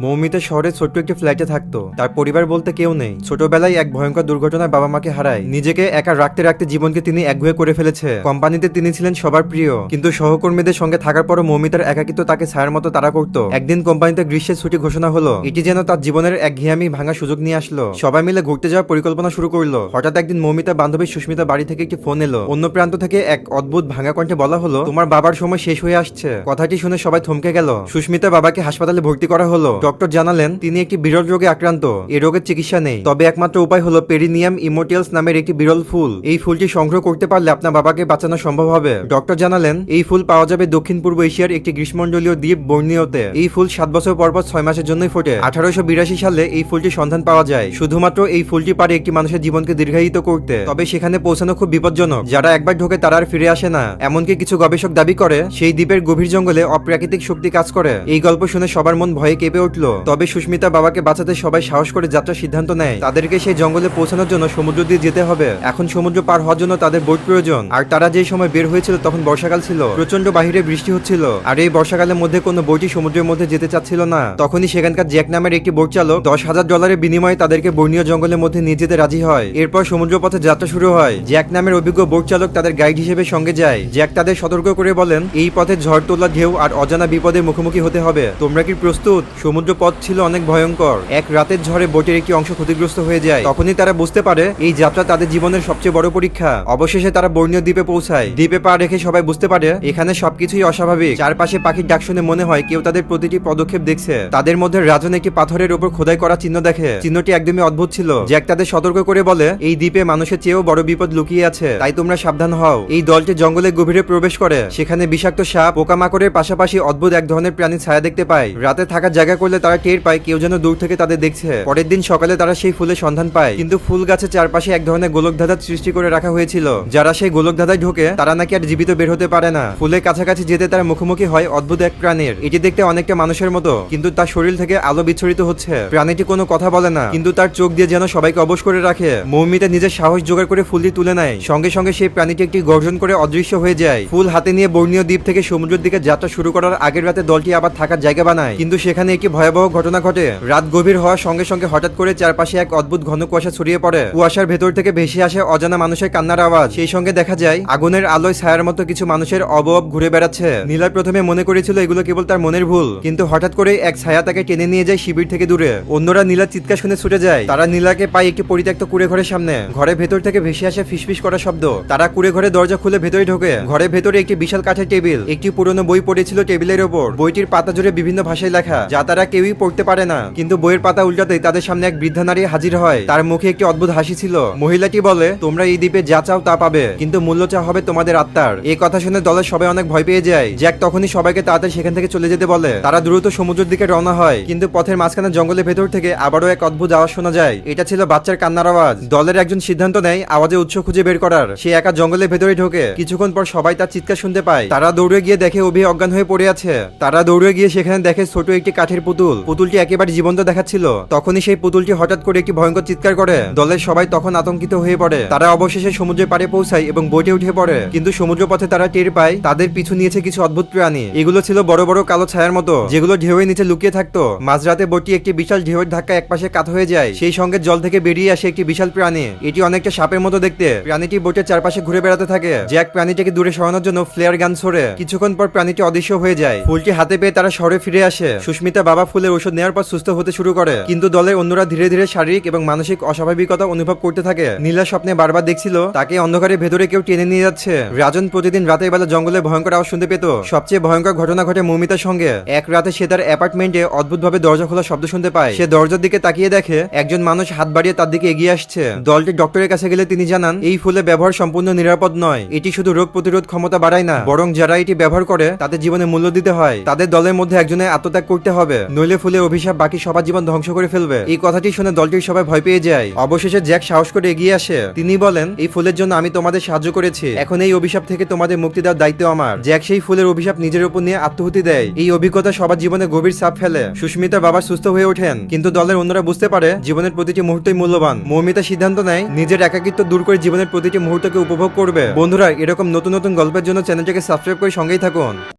মৌমিতা শহরে ছোট্ট একটি ফ্ল্যাটে থাকতো। তার পরিবার বলতে কেউ নেই। ছোটবেলায় এক ভয়ঙ্কর দুর্ঘটনায় বাবা মাকে হারায়। নিজেকে একা রাখতে রাখতে জীবনকে তিনি একগুয়ে করে ফেলেছে। কোম্পানিতে তিনি ছিলেন সবার প্রিয়। কিন্তু সহকর্মীদের সঙ্গে থাকার পরও মৌমিতার একাকিত্ব তাকে ছায়ার মতো তারা করত। একদিন কোম্পানিতে গ্রীষ্মের ছুটি ঘোষণা হলো। এটি যেন তার জীবনের এক ঘিয়ামি ভাঙা সুযোগ নিয়ে আসলো। সবাই মিলে ঘুরতে যাওয়ার পরিকল্পনা শুরু করল। হঠাৎ একদিন মৌমিতা বান্ধবী সুস্মিতা বাড়ি থেকে একটি ফোন এলো। অন্য প্রান্ত থেকে এক অদ্ভুত ভাঙা কণ্ঠে বলা হলো, তোমার বাবার সময় শেষ হয়ে আসছে। কথাটি শুনে সবাই থমকে গেল। সুস্মিতা বাবাকে হাসপাতালে ভর্তি করা হলো। ডক্টর জানালেন, তিনি একটি বিরল রোগে আক্রান্ত। এই রোগের চিকিৎসা নেই। তবে একমাত্র উপায় হলো পেরিনিয়াম ইমোটিয়ালস নামের একটি বিরল ফুল। এই ফুলটি সংগ্রহ করতে পারলে আপনার বাবাকে বাঁচানো সম্ভব হবে। ডক্টর জানালেন, এই ফুল পাওয়া যাবে দক্ষিণ পূর্ব এশিয়ার একটি গ্রীষ্মমণ্ডলীয় দ্বীপ বর্নিওতে। এই ফুল সাত বছর পর পর ছয় মাসের জন্যই ফোটে। আঠারোশো বিরাশি সালে এই ফুলটির সন্ধান পাওয়া যায়। শুধুমাত্র এই ফুলটি পারে একটি মানুষের জীবনকে দীর্ঘায়িত করতে। তবে সেখানে পৌঁছানো খুব বিপজ্জনক। যারা একবার ঢোকে তারা আর ফিরে আসে না। এমনকি কিছু গবেষক দাবি করে, সেই দ্বীপের গভীর জঙ্গলে অপ্রাকৃতিক শক্তি কাজ করে। এই গল্প শুনে সবার মন ভয়ে কেঁপে উঠল। তবে সুস্মিতা বাবাকে বাঁচাতে সবাই সাহস করে যাত্রার সিদ্ধান্ত নেয়। তাদেরকে সেই জঙ্গলে পৌঁছানোর জন্য সমুদ্র দিয়ে যেতে হবে। এখন সমুদ্র পার হওয়ার জন্য তাদের বোট প্রয়োজন। আর তারা যে সময় বের হয়েছিল তখন বর্ষাকাল ছিল। প্রচণ্ড বাহিরে বৃষ্টি হচ্ছিল। আর এই বর্ষাকালের মধ্যে কোনো বইটি সমুদ্রের মধ্যে যেতে চাচ্ছিল না। তখনই সেখানকার জ্যাক নামের একটি বোট চালক দশ হাজার ডলারের বিনিময়ে তাদেরকে বর্ণীয় জঙ্গলের মধ্যে নিয়ে যেতে রাজি হয়। এরপর সমুদ্র পথে যাত্রা শুরু হয়। জ্যাক নামের অভিজ্ঞ বোট চালক তাদের গাইড হিসেবে সঙ্গে যায়। জ্যাক তাদের সতর্ক করে বলেন, এই পথে ঝড়, তোলা ঢেউ আর অজানা বিপদের মুখোমুখি হতে হবে। তোমরা কি প্রস্তুত? সমুদ্র পথ ছিল অনেক ভয়ঙ্কর। এক রাতের ঝড়ে বোটের একটি অংশ ক্ষতিগ্রস্ত হয়ে যায়। তখনই তারা বুঝতে পারে, এই যাত্রা তাদের জীবনের সবচেয়ে বড় পরীক্ষা। অবশেষে তারা বর্ণীয় দ্বীপে পৌঁছায়। দ্বীপে পা রেখে সবাই বুঝতে পারে, এখানে সবকিছুই অস্বাভাবিক। চারপাশে পাখির ডাক শুনে মনে হয় কেউ তাদের প্রতিটি পদক্ষেপ দেখছে। তাদের মধ্যে রাজন একটি পাথরের উপর খোদাই করা চিহ্ন দেখে। চিহ্নটি একদমই অদ্ভুত ছিল। জ্যাক তাদের সতর্ক করে বলে, এই দ্বীপে মানুষের চেয়েও বড় বিপদ লুকিয়ে আছে। তাই তোমরা সাবধান হও। এই দলটি জঙ্গলের গভীরে প্রবেশ করে। সেখানে বিষাক্ত সাপ, পোকামাকড়ের পাশাপাশি অদ্ভুত এক ধরনের প্রাণীর ছায়া দেখতে পায়। রাতে থাকার জায়গা করলে তারা টের পায় কেউ যেন দূর থেকে তাদের দেখছে। পরের দিন সকালে তারা সেই ফুলের সন্ধান পায়। কিন্তু ফুল গাছের চারপাশে এক ধরনের গোলকধাঁধার সৃষ্টি করে রাখা হয়েছিল। যারা সেই গোলকধাঁধায় ঢোকে, তারা নাকি আর জীবিত বের হতে পারে না। ফুলের কাছাকাছি যেতে তারা মুখোমুখি হয় অদ্ভুত এক প্রাণীর। এটি দেখতে অনেকটা মানুষের মতো, কিন্তু তার শরীর থেকে আলো বিচ্ছরিত হচ্ছে। প্রাণীটি কোনো কথা বলে না, কিন্তু তার চোখ দিয়ে যেন সবাইকে অবশ করে রাখে। মৌমিতা নিজের সাহস জোগাড় করে ফুলটি তুলে নেয়। সঙ্গে সঙ্গে সেই প্রাণীটি একটি গর্জন করে অদৃশ্য হয়ে যায়। ফুল হাতে নিয়ে বর্ণীয় দ্বীপ থেকে সমুদ্রের দিকে যাত্রা শুরু করার আগের রাতে দলটি আবার থাকার জায়গা বানায়। কিন্তু সেখানে একটি ভয়াবহ ঘটনা ঘটে। রাত গভীর হওয়ার সঙ্গে সঙ্গে হঠাৎ করে চারপাশে এক অদ্ভুত ঘন কুয়াশা ছড়িয়ে পড়ে। কুয়াশার ভেতর থেকে ভেসে আসে অজানা মানুষের কান্নার আওয়াজ। সেই সঙ্গে দেখা যায়, আগুনের আলোয় ছায়ার মতো কিছু মানুষের অবয়ব ঘুরে বেড়াচ্ছে। নীলার প্রথমে মনে করেছিল এগুলো কেবল তার মনের ভুল, কিন্তু হঠাৎ করে এক ছায়া তাকে টেনে নিয়ে যায় শিবির থেকে দূরে। অন্যরা নীলার চিৎকার শুনে ছুটে যায়। তারা নীলাকে পায় একটি পরিত্যক্ত কুড়ে ঘরের সামনে। ঘরের ভেতর থেকে ভেসে আসে ফিসফিস করা শব্দ। তারা কুড়ে ঘরে দরজা খুলে ভেতরে ঢোকে। ঘরের ভেতরে একটি বিশাল কাঠের টেবিল। একটি পুরনো বই পড়েছিল টেবিলের ওপর। বইটির পাতা জুড়ে বিভিন্ন ভাষায় লেখা, যা তারা কেউই পড়তে পারে না। কিন্তু বইয়ের পাতা উল্টাতেই তাদের সামনে এক বৃদ্ধা নারী হাজির হয়। তার মুখে একটি অদ্ভুত হাসি ছিল। মহিলাটি বলে, তোমরা এই দ্বীপে যা চাও তা পাবে, কিন্তু মূল্য চা হবে তোমাদের আত্মার। এই কথা শুনে দলের সবাই অনেক ভয় পেয়ে যায়। জ্যাক তখনই সবাইকে তাড়াতাড়ি সেখান থেকে চলে যেতে বলে। তারা দ্রুত সমুদ্রের দিকে রওনা হয়, কিন্তু পথের মাঝখানে জঙ্গলের ভেতর থেকে আবারও এক অদ্ভুত আওয়াজ শোনা যায়। এটা ছিল বাচ্চার কান্নার আওয়াজ। দলের একজন সিদ্ধান্ত নেয় আওয়াজের উৎস খুঁজে বের করার। সে একা জঙ্গলের ভেতরে ঢোকে। কিছুক্ষণ পর সবাই তার চিৎকার শুনতে পায়। তারা দৌড়ে গিয়ে দেখে অভি অজ্ঞান হয়ে পড়ে আছে। তারা দৌড়ে গিয়ে সেখানে দেখে ছোট একটি কাঠের পুতুল পুতুলটি একেবারে জীবন্ত দেখাচ্ছিল। তখনই সেই পুতুলটি হঠাৎ করে একটি ভয়ঙ্কর চিৎকার করে। দলের সবাই তখন আতঙ্কিত হয়ে পড়ে। তারা অবশেষে সমুদ্রের পাড়ে পৌঁছায় এবং বোটে উঠে পড়ে। কিন্তু সমুদ্র পথে তারা টের পায়, তাদের পিছু নিয়েছে কিছু অদ্ভুত প্রাণী। এগুলো ছিল বড় বড় কালো ছায়ার মতো, যেগুলো ঢেউয়ের নিচে লুকিয়ে থাকতো। মাঝরাতে বোটটি একটি বিশাল ঢেউয়ের ধাক্কা একপাশে কাত হয়ে যায়। সেই সঙ্গে জল থেকে বেরিয়ে আসে একটি বিশাল প্রাণী। এটি অনেকটা সাপের মতো দেখতে। প্রাণীটি বোটের চারপাশে ঘুরে বেড়াতে থাকে। জ্যাক প্রাণীটিকে দূরে সরানোর জন্য ফ্লেয়ার গান ছড়ে কিছুক্ষণ পর প্রাণীটি অদৃশ্য হয়ে যায়। ফুলটি হাতে পেয়ে তারা শহরে ফিরে আসে। সুস্মিতা বাবা ফুলের ওষুধ নেওয়ার পর সুস্থ হতে শুরু করে। কিন্তু দলের অন্যরা ধীরে ধীরে শারীরিক এবং মানসিক অস্বাভাবিকতা অনুভব করতে থাকে। নীলা স্বপ্নে বারবার দেখছিল, তাকে অন্ধকারের ভেতরে কেউ টেনে নিয়ে যাচ্ছে। রাজন প্রতিদিন রাতের বেলা জঙ্গলে ভয়ঙ্কর আওয়াজ শুনতে পেত। সবচেয়ে ভয়ঙ্কর ঘটনা ঘটে মৌমিতার সঙ্গে। এক রাতে সে তার অ্যাপার্টমেন্টে অদ্ভুতভাবে দরজা খোলা শব্দ শুনতে পায়। সে দরজার দিকে তাকিয়ে দেখে, একজন মানুষ হাত বাড়িয়ে তার দিকে এগিয়ে আসছে। দলটি ডক্টরের কাছে গেলে তিনি জানান, এই ফুলের ব্যবহার সম্পূর্ণ নিরাপদ নয়। এটি শুধু রোগ প্রতিরোধ ক্ষমতা বাড়ায় না, বরং যারা এটি ব্যবহার করে, তাদের জীবনে মূল্য দিতে হয়। তাদের দলের মধ্যে একজনের আত্মত্যাগ করতে হবে। নইলে ফুলের অভিশাপ বাকি সবার জীবন ধ্বংস করে ফেলবে। এই কথাটি শুনে দলটির সবাই ভয় পেয়ে যায়। অবশেষে জ্যাক সাহস করে এগিয়ে আসে। তিনি বলেন, এই ফুলের জন্য আমি তোমাদের সাহায্য করেছি। এখন এই অভিশাপ থেকে তোমাদের মুক্তি দেওয়ার দায়িত্ব আমার। জ্যাক সেই ফুলের অভিশাপ নিজের উপর নিয়ে আত্মহুতি দেয়। এই অভিজ্ঞতা সবার জীবনে গভীর চাপ ফেলে। সুস্মিতার বাবা সুস্থ হয়ে ওঠেন। কিন্তু দলের অন্যরা বুঝতে পারে, জীবনের প্রতিটি মুহূর্তই মূল্যবান। মৌমিতা সিদ্ধান্ত নেয়, নিজের একাকিত্ব দূর করে জীবনের প্রতিটি মুহূর্তকে উপভোগ করবে। বন্ধুরা, এরকম নতুন নতুন গল্পের জন্য চ্যানেলটিকে সাবস্ক্রাইব করে সঙ্গেই থাকুন।